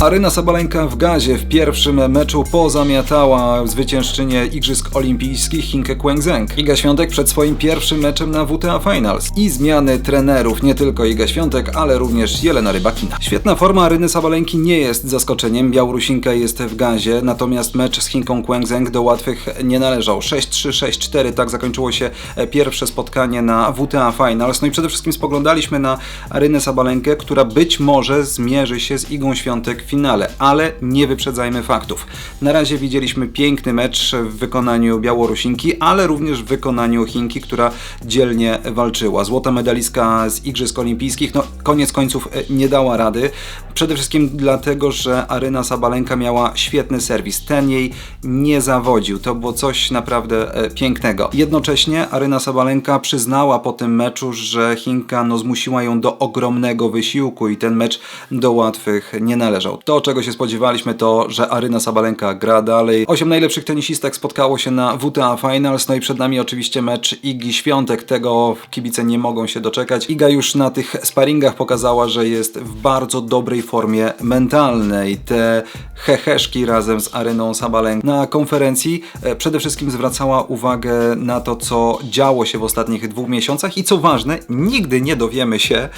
Aryna Sabalenka w gazie w pierwszym meczu pozamiatała zwyciężczynię Igrzysk Olimpijskich Chinkę Kwęzeng. Iga Świątek przed swoim pierwszym meczem na WTA Finals. I zmiany trenerów, nie tylko Iga Świątek, ale również Jelena Rybakina. Świetna forma Aryny Sabalenki nie jest zaskoczeniem, Białorusinka jest w gazie, natomiast mecz z Chinką Kwęzeng do łatwych nie należał. 6-3, 6-4, tak zakończyło się pierwsze spotkanie na WTA Finals. No i przede wszystkim spoglądaliśmy na Arynę Sabalenkę, która być może zmierzy się z Igą Świątek finale, ale nie wyprzedzajmy faktów. Na razie widzieliśmy piękny mecz w wykonaniu Białorusinki, ale również w wykonaniu Chinki, która dzielnie walczyła. Złota medalistka z Igrzysk Olimpijskich, no koniec końców e, nie dała rady. Przede wszystkim dlatego, że Aryna Sabalenka miała świetny serwis. Ten jej nie zawodził. To było coś naprawdę e, pięknego. Jednocześnie Aryna Sabalenka przyznała po tym meczu, że Chinka no, zmusiła ją do ogromnego wysiłku i ten mecz do łatwych nie należał. To, czego się spodziewaliśmy, to, że Aryna Sabalenka gra dalej. Osiem najlepszych tenisistek spotkało się na WTA Finals, no i przed nami oczywiście mecz Igi Świątek. Tego kibice nie mogą się doczekać. Iga już na tych sparingach pokazała, że jest w bardzo dobrej formie mentalnej. Te heheszki razem z Aryną Sabalenką na konferencji e, przede wszystkim zwracała uwagę na to, co działo się w ostatnich dwóch miesiącach i co ważne, nigdy nie dowiemy się,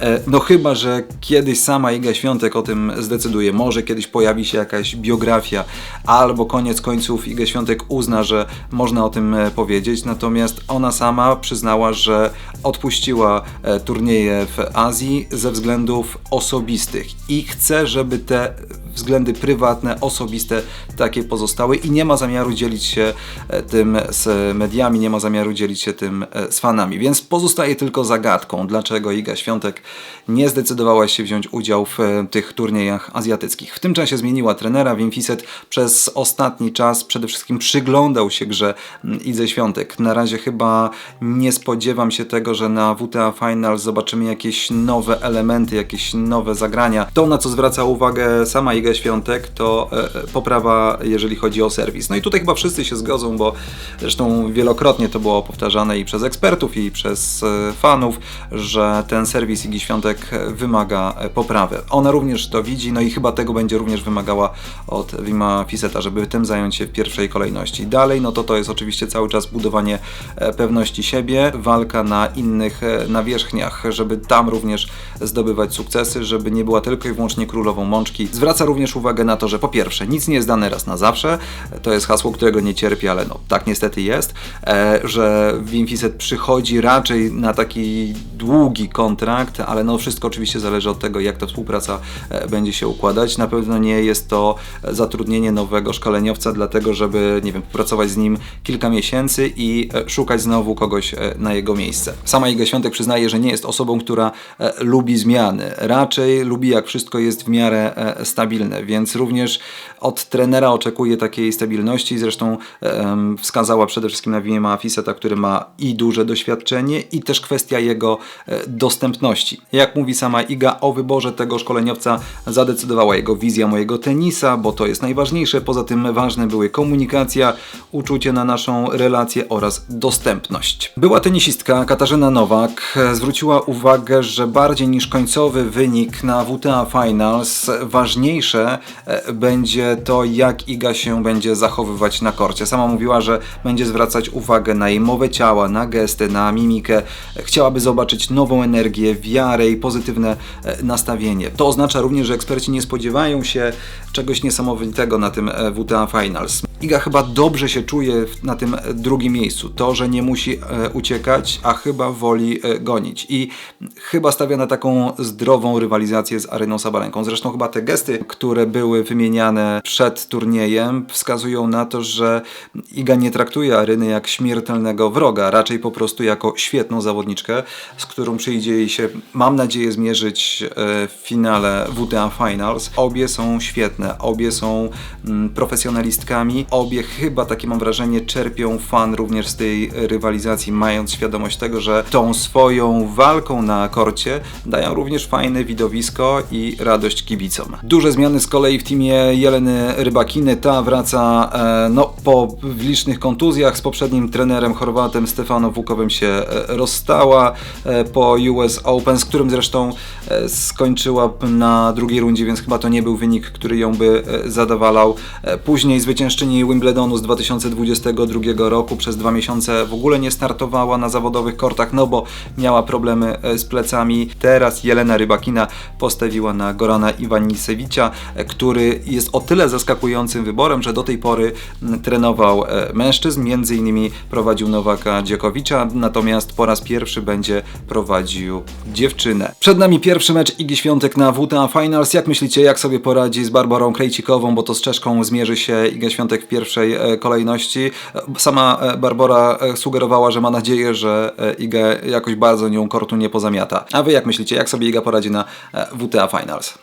e, no chyba, że kiedyś sama Iga Świątek o tym zdecyduje. Może kiedyś pojawi się jakaś biografia, albo koniec końców Iga Świątek uzna, że można o tym e, powiedzieć, natomiast ona sama przyznała, że odpuściła turnieje w Azji ze względów osobistych i chce, żeby te względy prywatne, osobiste takie pozostały i nie ma zamiaru dzielić się e, tym z mediami, nie ma zamiaru dzielić się tym e, z fanami. Więc pozostaje tylko zagadką, dlaczego Iga Świątek nie zdecydowała się wziąć udział w e, tych turniejach azjatyckich. W tym czasie zmieniła trenera. Wim Fiset przez ostatni czas przede wszystkim przyglądał się grze mm, Idze Świątek. Na razie chyba nie spodziewam się tego, że na WTA Finals zobaczymy jakieś nowe elementy, jakieś nowe zagrania. To, na co zwraca uwagę sama Iga Świątek, to e, poprawa, jeżeli chodzi o serwis. No i tutaj chyba wszyscy się zgodzą, bo zresztą wielokrotnie to było powtarzane i przez ekspertów, i przez e, fanów, że ten serwis Igi Świątek wymaga e, poprawy. Ona również to widzi, no i chyba tego będzie również wymagała od Wima Fiseta, żeby tym zająć się w pierwszej kolejności. Dalej, no to to jest oczywiście cały czas budowanie pewności siebie, walka na innych nawierzchniach, żeby tam również zdobywać sukcesy, żeby nie była tylko i wyłącznie królową mączki. Zwraca również uwagę na to, że po pierwsze, nic nie jest dane raz na zawsze, to jest hasło, którego nie cierpię, ale no tak niestety jest, e, że Wim Fiset przychodzi raczej na taki długi kontrakt, ale no wszystko oczywiście zależy od tego, jak ta współpraca e, będzie się układać. Na pewno nie jest to zatrudnienie nowego szkoleniowca, dlatego żeby, nie wiem, pracować z nim kilka miesięcy i e, szukać znowu kogoś na jego miejsce. Sama Iga Świątek przyznaje, że nie jest osobą, która lubi zmiany. Raczej lubi, jak wszystko jest w miarę stabilne, więc również od trenera oczekuje takiej stabilności. Zresztą wskazała przede wszystkim na Wima Fiseta, który ma i duże doświadczenie, i też kwestia jego e, dostępności. Jak mówi sama Iga, o wyborze tego szkoleniowca zadecydowała jego wizja mojego tenisa, bo to jest najważniejsze. Poza tym ważne były komunikacja, uczucie na naszą relację oraz dostępność. Była tenisistka Katarzyna Nowak zwróciła uwagę, że bardziej niż końcowy wynik na WTA Finals ważniejsze e, będzie to, jak Iga się będzie zachowywać na korcie. Sama mówiła, że będzie zwracać uwagę na jej mowę ciała, na gesty, na mimikę. Chciałaby zobaczyć nową energię, wiarę i pozytywne e, nastawienie. To oznacza również, że eksperci nie spodziewają się czegoś niesamowitego na tym e, WTA Finals. Iga chyba dobrze się czuje na tym e, drugim miejscu. To, że nie musi uciekać, a chyba woli gonić. I chyba stawia na taką zdrową rywalizację z Areną Sabalenką. Zresztą chyba te gesty, które były wymieniane przed turniejem wskazują na to, że Iga nie traktuje Aryny jak śmiertelnego wroga, raczej po prostu jako świetną zawodniczkę, z którą przyjdzie jej się, mam nadzieję, zmierzyć e, w finale WTA Finals. Obie są świetne, obie są mm, profesjonalistkami obie chyba, takie mam wrażenie, czerpią fan również z tej rywalizacji, mając świadomość tego, że tą swoją walką na korcie dają również fajne widowisko i radość kibicom. Duże zmiany z kolei w teamie Jeleny Rybakiny. Ta wraca e, no, po licznych kontuzjach z poprzednim trenerem Chorwatem Stefano Wukowym się e, rozstała e, po US Open, z którym zresztą skończyła na drugiej rundzie, więc chyba to nie był wynik, który ją by zadowalał. E, Później zwyciężczyni Wimbledonu z 2022 roku przez dwa miesiące w ogóle nie startowała na zawodowych kortach, no bo miała problemy e, z plecami. Teraz Jelena Rybakina postawiła na Gorana Iwanisewicza, e, który jest o tyle zaskakującym wyborem, że do tej pory trenował e, mężczyzn, między innymi prowadził Nowaka Dziokowicza, natomiast po raz pierwszy będzie prowadził dziewczynę. Przed nami pierwszy mecz Igi Świątek na WTA Finals. Jak myślicie, jak sobie poradzi z Barbarą Krejcikową, bo to z Czeszką zmierzy się Iga Świątek pierwszej e, kolejności. Sama e, Barbara e, sugerowała, że ma nadzieję, że Iga jakoś bardzo nią kortu nie pozamiata. A wy jak myślicie, jak sobie Iga poradzi na WTA Finals?